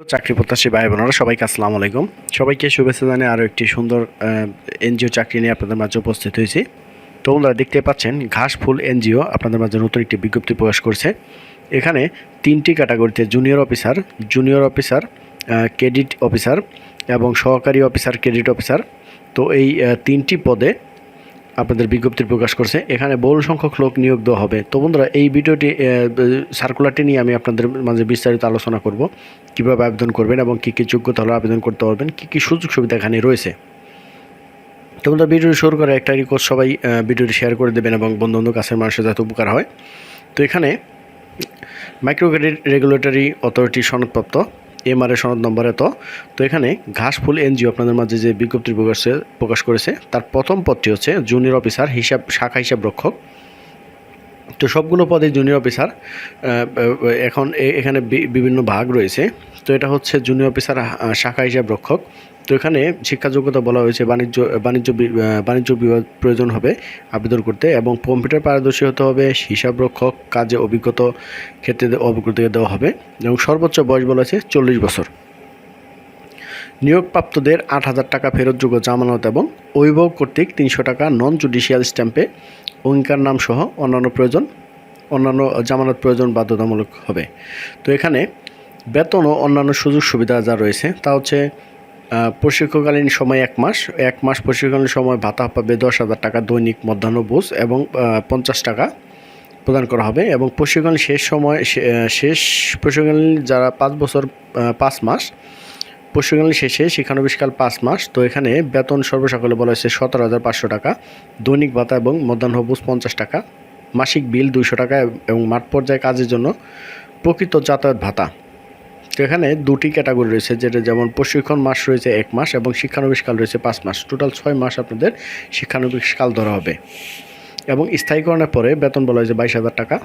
চাকরি প্রত্যাশী ভাই বোনেরা, সবাইকে আসসালামু আলাইকুম। সবাইকে শুভেচ্ছা জানিয়ে আরও একটি সুন্দর এনজিও চাকরি নিয়ে আপনাদের মাঝে উপস্থিত হয়েছি। তো বন্ধুরা দেখতে পাচ্ছেন, ঘাস ফুল এনজিও আপনাদের মাঝে নতুন একটি বিজ্ঞপ্তি প্রকাশ করছে। এখানে তিনটি ক্যাটাগরিতে junior officer junior officer credit officer এবং সহকারী অফিসার, ক্রেডিট অফিসার। তো এই তিনটি পদে আপনাদের বিজ্ঞপ্তি প্রকাশ করছে। এখানে বহুল সংখ্যক লোক নিয়োগ দেওয়া হবে। তো বন্ধুরা, এই ভিডিওটি সার্কুলারটি নিয়ে আমি আপনাদের মাঝে বিস্তারিত আলোচনা করব। কীভাবে আবেদন করবেন এবং কী কী যোগ্যতা হলে আবেদন করতে পারবেন, কী কী সুযোগ সুবিধা এখানে রয়েছে। তো বন্ধুরা ভিডিওটি শুরু করে একটা রিকোয়েস্ট সবাই ভিডিওটি শেয়ার করে দেবেন এবং বন্ধু বান্ধব কাছের মানুষের যাতে উপকার হয়। তো এখানে মাইক্রো ক্রেডিট রেগুলেটরি অথরিটি সনদপ্রাপ্ত এমআরএ সনদ নম্বর এত তো এখানে ঘাসফুল এনজিও আপনাদের মাঝে যে বিজ্ঞপ্তি প্রকাশে, প্রকাশ করেছে, তার প্রথম পদটি হচ্ছে জুনিয়র অফিসার হিসাব, শাখা হিসাব রক্ষক তো সবগুলো পদে জুনিয়র অফিসার এখন এখানে বিভিন্ন ভাগ রয়েছে। তো এটা হচ্ছে জুনিয়র অফিসার শাখা হিসাব রক্ষক তো এখানে শিক্ষা যোগ্যতা বলা হয়েছে, বাণিজ্য বাণিজ্য বাণিজ্য বিভাগ প্রয়োজন হবে আবেদন করতে এবং কম্পিউটার পারদর্শী হতে হবে হিসাব রক্ষক কাজে অভিজ্ঞতা ক্ষেত্রে অভিজ্ঞতা দেওয়া হবে এবং সর্বোচ্চ বয়স বলা হয়েছে চল্লিশ বছর। নিয়োগপ্রাপ্তদের আট হাজার টাকা ফেরতযোগ্য জামানত এবং অভিভাবক কর্তৃক তিনশো টাকা নন জুডিশিয়াল স্ট্যাম্পে নাম সহ অন্যান্য প্রয়োজন, অন্যান্য জামানত প্রয়োজন বাধ্যতামূলক হবে। তো এখানে বেতন ও অন্যান্য সুযোগ সুবিধা যা রয়েছে তা হচ্ছে প্রশিক্ষণকালীন সময় এক মাস। এক মাস প্রশিক্ষণকালীন সময় ভাতা পাবে দশ হাজার টাকা দৈনিক মধ্যাহ্ন বুঝ এবং পঞ্চাশ টাকা প্রদান করা হবে এবং প্রশিক্ষণ শেষ সময় শেষ প্রশিক্ষণকালীন যারা পাঁচ বছর পাঁচ মাস, প্রশিক্ষণ শেষে শিক্ষানবিষ্কাল পাঁচ মাস। তো এখানে বেতন সর্বসাকলে বলা হয়েছে সতেরো হাজার পাঁচশো টাকা, দৈনিক ভাতা এবং মধ্যাহ্ন বুঝ পঞ্চাশ টাকা, মাসিক বিল দুইশো টাকা এবং মাঠ পর্যায়ে কাজের জন্য প্রকৃত যাতায়াত ভাতা। তো এখানে দুটি ক্যাটাগরি রয়েছে, যেটা যেমন প্রশিক্ষণ মাস রয়েছে এক মাস এবং শিক্ষানবিষ্কাল রয়েছে পাঁচ মাস। টোটাল ছয় মাস আপনাদের শিক্ষানবিষ্কাল ধরা হবে। এবং স্থায়ীকরণের পরে বেতন বলা হয়েছে বাইশ হাজার টাকা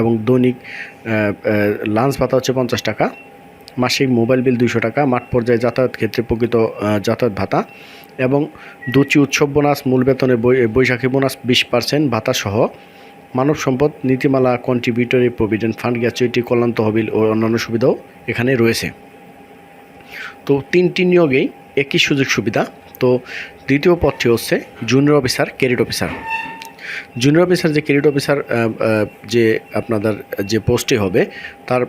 এবং দৈনিক লাঞ্চ ভাতা হচ্ছে পঞ্চাশ টাকা, মাসিক মোবাইল বিল দুইশো টাকা, মাঠ পর্যায়ে যাতায়াত ক্ষেত্রে প্রকৃত যাতায়াত ভাতা এবং দুচি উৎসব বোনাস, মূল বেতনে বৈশাখী বোনাস বিশ পার্সেন্ট ভাতা সহ মানব সম্পদ নীতিমালা কন্ট্রিবিউটরি প্রভিডেন্ট ফান্ড গ্যাচুইটি কল্যাণ তহবিল ও অন্যান্য সুবিধাও এখানে রয়েছে। তো তিনটি নিয়োগেই একই সুযোগ সুবিধা। তো দ্বিতীয় পদটি হচ্ছে junior officer credit officer junior officer যে ক্রেডিট অফিসার যে আপনাদের, যে পোস্টে হবে, তার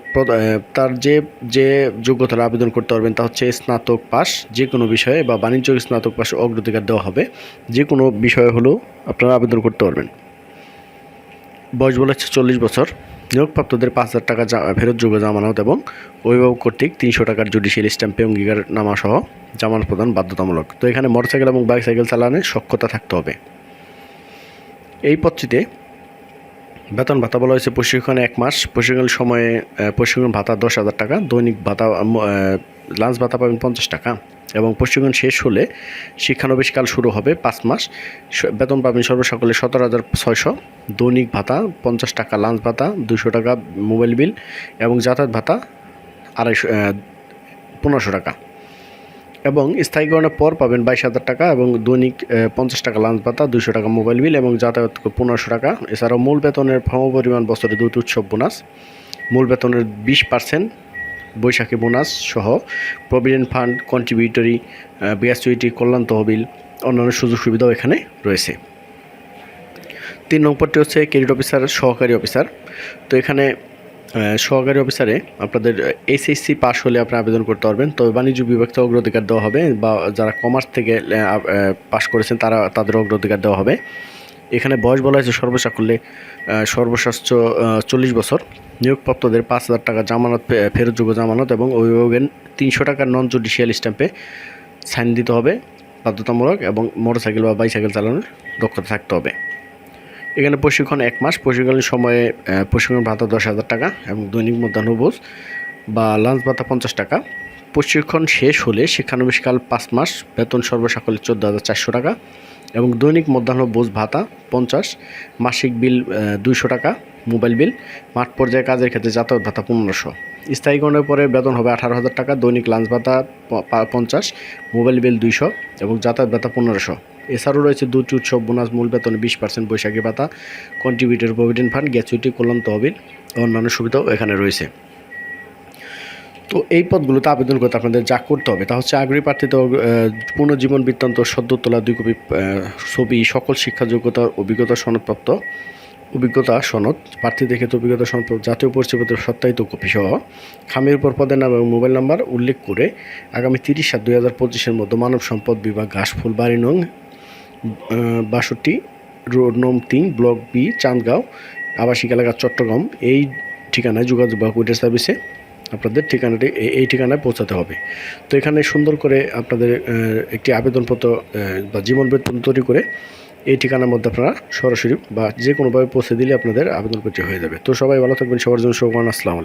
তার যে যে যোগ্যতার আবেদন করতে পারবেন তা হচ্ছে স্নাতক পাস যে কোনো বিষয়ে বা বাণিজ্য স্নাতক পাশে অগ্রাধিকার দেওয়া হবে। যে কোনো বিষয়ে হলেও আপনারা আবেদন করতে পারবেন। বয়স বলা হচ্ছে চল্লিশ বছর। নিয়োগপ্রাপ্তদের পাঁচ হাজার টাকা জা- ফেরতযোগ্য জামানত এবং অভিভাবক কর্তৃক তিনশো টাকার জুডিশিয়াল স্ট্যাম্পে অঙ্গীকার নামা সহ জামানত প্রদান বাধ্যতামূলক। তো এখানে মোটরসাইকেল এবং বাইসাইকেল চালানোর সক্ষতা থাকতে হবে। এই পদটিতে বেতন ভাতা বলা হয়েছে প্রশিক্ষণে এক মাস। প্রশিক্ষণ সময়ে প্রশিক্ষণ ভাতা দশ হাজার টাকা। দৈনিক ভাতা লাঞ্চ ভাতা পাবেন পঞ্চাশ টাকা। এবং প্রশিক্ষণ শেষ হলে শিক্ষানবিষ্কাল শুরু হবে পাঁচ মাস। বেতন পাবেন সর্বসকলে সতেরো হাজার ছয়শো। দৈনিক ভাতা পঞ্চাশ টাকা, লাঞ্চ ভাতা দুশো টাকা, মোবাইল বিল এবং যাতায়াত ভাতা আড়াইশো পনেরোশো টাকা। এবং স্থায়ীকরণের পর পাবেন বাইশ হাজার টাকা এবং দৈনিক পঞ্চাশ টাকা, লাঞ্চ ভাতা দুশো টাকা, মোবাইল বিল এবং যাতায়াত পনেরোশো টাকা। এছাড়াও মূল বেতনের সমপরিমাণ বছরে দুটি উৎসব বোনাস। মূল বেতনের বিশ পার্সেন্ট বৈশাখী বোনাস সহ প্রভিডেন্ট ফান্ড কন্ট্রিবিউটরি বিএসইটি কল্যাণ তহবিল অন্যান্য সুযোগ সুবিধাও এখানে রয়েছে। তিন নম্বরটি হচ্ছে ক্রেডিট অফিসার সহকারী অফিসার তো এখানে সহকারী অফিসারে আপনাদের এসএসসি পাস হলে আপনি আবেদন করতে পারবেন। তবে বাণিজ্য বিভাগকে অগ্রাধিকার দেওয়া হবে বা যারা কমার্স থেকে পাস করেছেন তারা, তাদের অগ্রাধিকার দেওয়া হবে। এখানে বয়স বলা হয়েছে সর্বসাকল্যে সর্বশ্রেষ্ঠ চল্লিশ বছর। নিয়োগপ্রাপ্তদের পাঁচ হাজার টাকা জামানত ফেরতযোগ্য জামানত এবং অভিভাবকের তিনশো টাকার নন জুডিশিয়াল স্ট্যাম্পে সাইন দিতে হবে বাধ্যতামূলক এবং মোটরসাইকেল বা বাইসাইকেল চালানোর দক্ষতা থাকতে হবে। এখানে প্রশিক্ষণ এক মাস, প্রশিক্ষণের সময়ে প্রশিক্ষণ ভাতা দশ হাজার টাকা এবং দৈনিক মধ্যাহ্নভোজ বা লাঞ্চ ভাতা পঞ্চাশ টাকা। প্রশিক্ষণ শেষ হলে শিক্ষানবিশকাল পাঁচ মাস, বেতন সর্বসাকলে চোদ্দ হাজার চারশো টাকা। এবং দৈনিক মধ্যাহ্নভোজ ভাতা পঞ্চাশ, মাসিক বিল দুইশো টাকা, মোবাইল বিল, মাঠ পর্যায়ে কাজের ক্ষেত্রে যাতায়াত ভাতা পনেরোশো। স্থায়ীকরণের পরে বেতন হবে আঠারো হাজার টাকা, দৈনিক লাঞ্চ ভাতা পঞ্চাশ, মোবাইল বিল দুইশো এবং যাতায়াত ভাতা পনেরোশো। এছাড়াও রয়েছে দুটি উৎসব বোনাস, মূল বেতন বিশ পার্সেন্ট বৈশাখী ভাতা কন্ট্রিবিউটর প্রভিডেন্ট ফান্ড গ্যাচুইটি কল্যাণ তহবিল, অন্যান্য সুবিধাও এখানে রয়েছে। তো এই পদগুলোতে আবেদন করতে আপনাদের যা করতে হবে তা হচ্ছে আগ্রহী প্রার্থীতে পুনর্জীবন বৃত্তান্ত, সদ্য তোলা দুই কপি ছবি, সকল শিক্ষা যোগ্যতার অভিজ্ঞতা সনদপ্রাপ্ত, অভিজ্ঞতা সনদ প্রার্থী দেখে অভিজ্ঞতা সনদ জাতীয় পরিচয়পত্রের সত্যায়িত কপি সহ খামের উপর পদের নাম এবং মোবাইল নাম্বার উল্লেখ করে আগামী তিরিশ সাত দুই হাজার পঁচিশের মধ্যে মানব সম্পদ বিভাগ ঘাসফুল, বাড়ি নং বাষট্টি, রোড নম তিন, ব্লক বি, চাঁদগাঁও, আবাসিক এলাকা চট্টগ্রাম, এই ঠিকানায় যোগাযোগ বা কুরিয়ার সার্ভিসে আপনাদের ঠিকানাটি এই- ঠিকানায় পৌঁছাতে হবে। তো এখানে সুন্দর করে আপনাদের একটি আবেদনপত্র বা জীবন বেতন তৈরি করে এই ঠিকানার মধ্যে আপনারা সরাসরি বা যে কোনোভাবে পৌঁছে দিলে আপনাদের আবেদন করতে হয়ে যাবে। তো সবাই ভালো থাকবেন, সবার জন্য শুভকামনা, আসসালামু